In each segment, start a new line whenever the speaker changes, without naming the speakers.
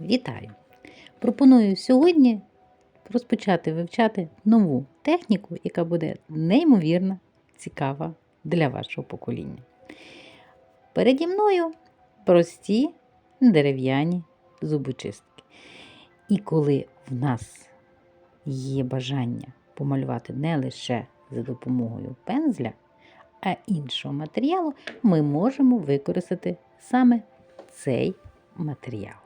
Вітаю! Пропоную сьогодні розпочати вивчати нову техніку, яка буде неймовірно цікава для вашого покоління. Переді мною прості дерев'яні зубочистки. І коли в нас є бажання помалювати не лише за допомогою пензля, а іншого матеріалу, ми можемо використати саме цей матеріал.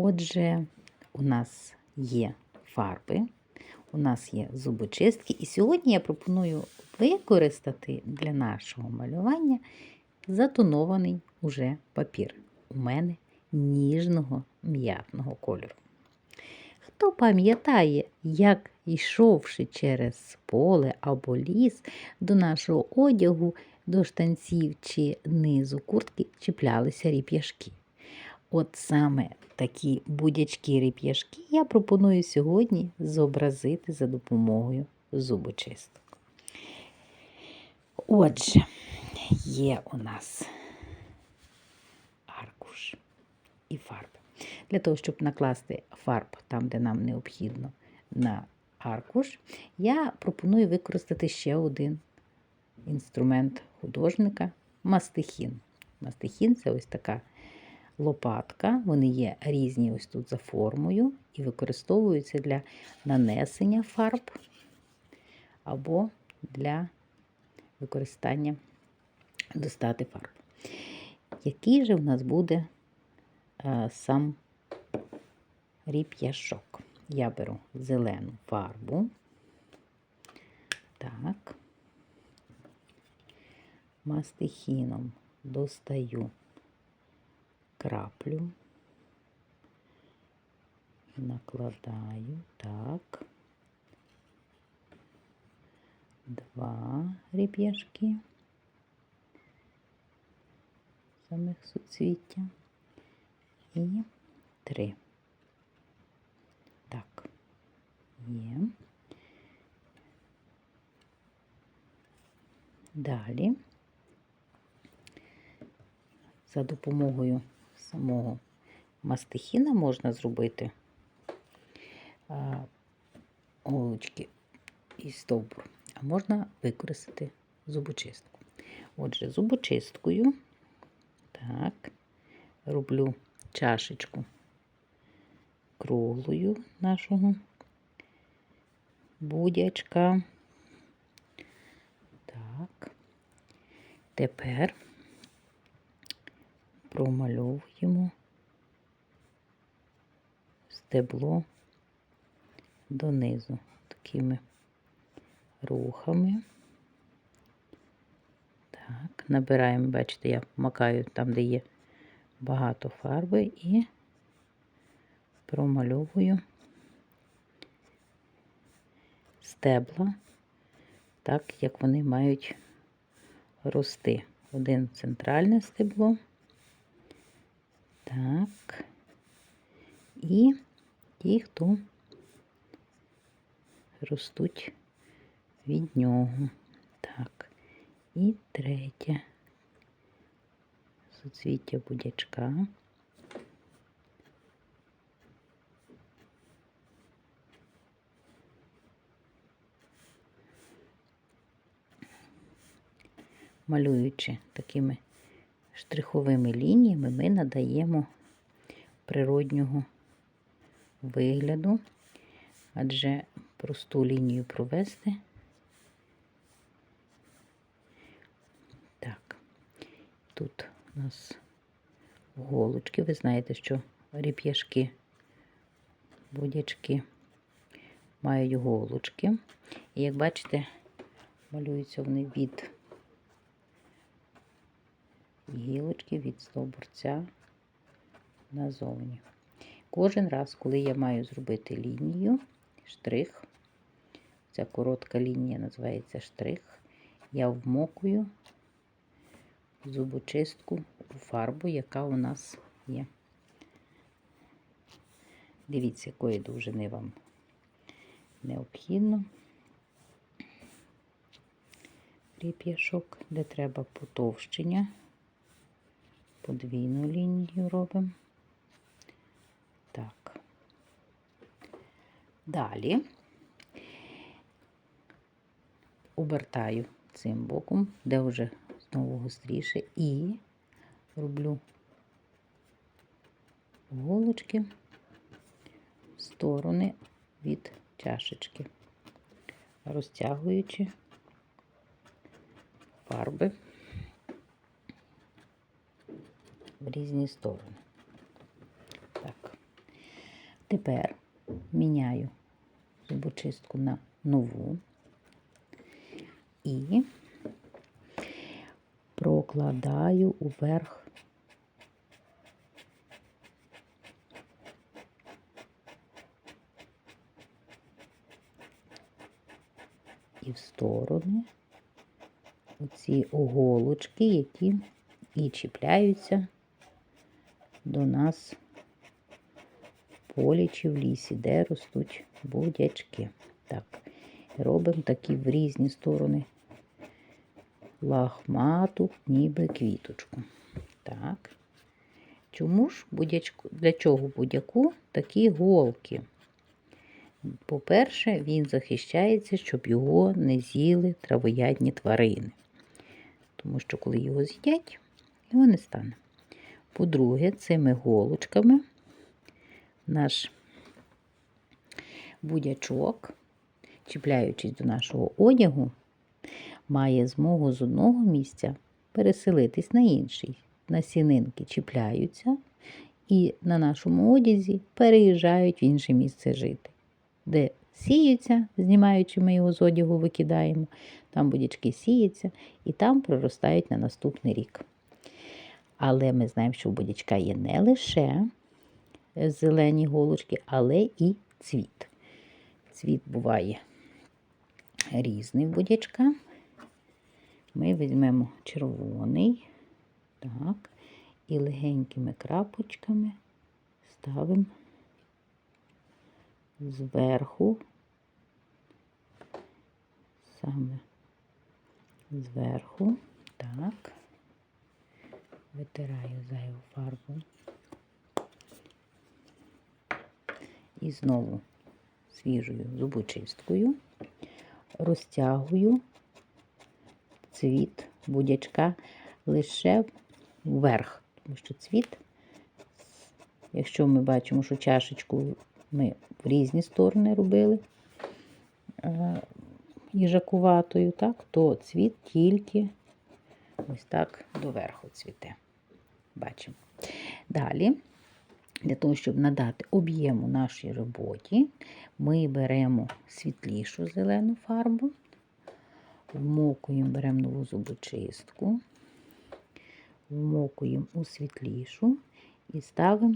Отже, у нас є фарби, у нас є зубочистки, і сьогодні я пропоную використати для нашого малювання затонований уже папір. У мене ніжного м'ятного кольору. Хто пам'ятає, як йшовши через поле або ліс до нашого одягу, до штанців чи низу куртки чіплялися ріп'яшки? От саме такі будячки ріп'яшки я пропоную сьогодні зобразити за допомогою зубочисток. Отже, є у нас аркуш і фарби. Для того, щоб накласти фарб там, де нам необхідно на аркуш, я пропоную використати ще один інструмент художника мастихін. Мастихін це ось така лопатка, вони є різні ось тут за формою і використовуються для нанесення фарб або для використання достати фарб. Який же в нас буде а, сам ріп'яшок? Я беру зелену фарбу. Так, мастихіном достаю краплю, накладаю так, два ріп'яшки самих суцвіття. І три. Так, є. Далі. За допомогою самого мастихіна можна зробити голочки і стовбур, а можна використати зубочистку. Отже, зубочисткою так, роблю чашечку круглою нашого будячка. Так, тепер промальовуємо стебло донизу такими рухами. Так, набираємо, бачите, я макаю там, де є багато фарби, і промальовую стебла, так, як вони мають рости. Один центральне стебло. Так. І ті, хто ростуть від нього. Так. І третє суцвіття будячка. Малюючи такими штриховими лініями, ми надаємо природнього вигляду, адже просту лінію провести. Так, тут у нас голочки. Ви знаєте, що ріп'яшки, будячки мають голочки. І як бачите, малюються вони від гілочки, від стовбурця назовні. Кожен раз, коли я маю зробити лінію, штрих, ця коротка лінія називається штрих, я вмокую зубочистку у фарбу, яка у нас є. Дивіться, якої довжини вам необхідно. Ріп'яшок, де треба потовщення, подвійну лінію робимо. Так. Далі обертаю цим боком, де вже знову гостріше, і роблю голочки в сторони від чашечки, розтягуючи фарби різні сторони. Так. Тепер міняю зубочистку на нову і прокладаю уверх і в сторони оці оголочки, які і чіпляються до нас в полі чи в лісі, де ростуть будячки. Так, робимо такі в різні сторони лахмату, ніби квіточку. Так. Чому ж будячку, для чого будяку такі голки? По-перше, він захищається, щоб його не з'їли травоядні тварини. Тому що, коли його з'їдять, його не стане. По-друге, цими голочками наш будячок, чіпляючись до нашого одягу, має змогу з одного місця переселитись на інший. Насінинки чіпляються і на нашому одязі переїжджають в інше місце жити, де сіються, знімаючи ми його з одягу, викидаємо, там будячки сіються і там проростають на наступний рік. Але ми знаємо, що у будячка є не лише зелені голочки, але і цвіт. Цвіт буває різний в будячка. Ми візьмемо червоний, так, і легенькими крапочками ставимо зверху, саме зверху, так, витираю зайву фарбу. І знову свіжою зубочисткою розтягую цвіт будячка лише вверх, тому що цвіт, якщо ми бачимо, що чашечку ми в різні сторони робили е, їжакуватою, так, то цвіт тільки ось так доверху цвіте. Бачимо. Далі, для того, щоб надати об'єму нашій роботі, ми беремо світлішу зелену фарбу, вмокуємо, беремо нову зубочистку, вмокуємо у світлішу і ставимо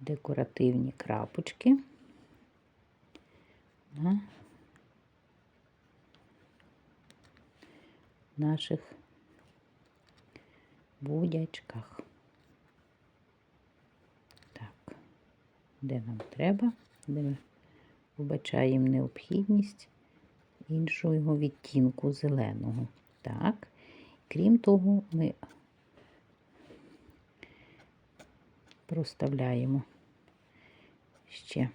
декоративні крапочки на наших будячках. Так, де нам треба, де ми вбачаємо необхідність іншого відтінку зеленого. Так, крім того, ми проставляємо ще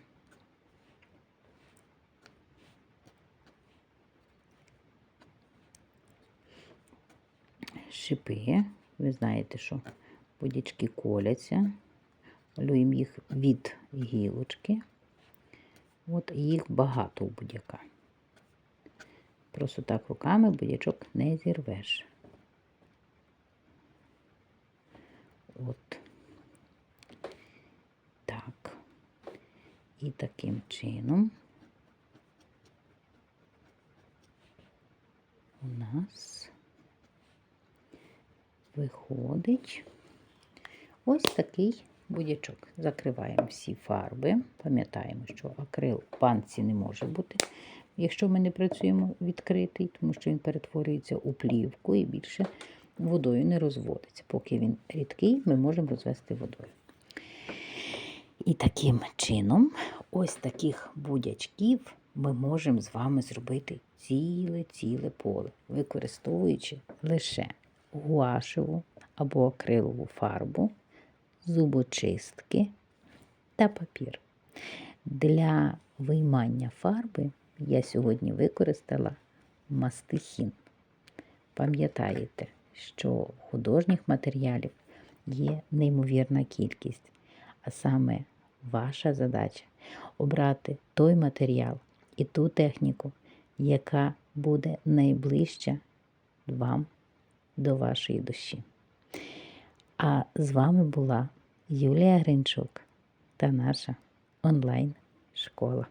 шипи. Ви знаєте, що будячки коляться. Малюємо їх від гілочки. От їх багато у будяка. Просто так руками будячок не зірвеш. От так. І таким чином у нас виходить ось такий будячок. Закриваємо всі фарби. Пам'ятаємо, що акрил в банці не може бути, якщо ми не працюємо відкритий, тому що він перетворюється у плівку і більше водою не розводиться. Поки він рідкий, ми можемо розвести водою. І таким чином, ось таких будячків ми можемо з вами зробити ціле-ціле поле, використовуючи лише гуашеву або акрилову фарбу зубочистки та папір. Для виймання фарби я сьогодні використала мастихін. Пам'ятаєте, що художніх матеріалів є неймовірна кількість, а саме ваша задача обрати той матеріал і ту техніку, яка буде найближча вам до вашої душі. А з вами була Юлія Гринчук та наша онлайн-школа.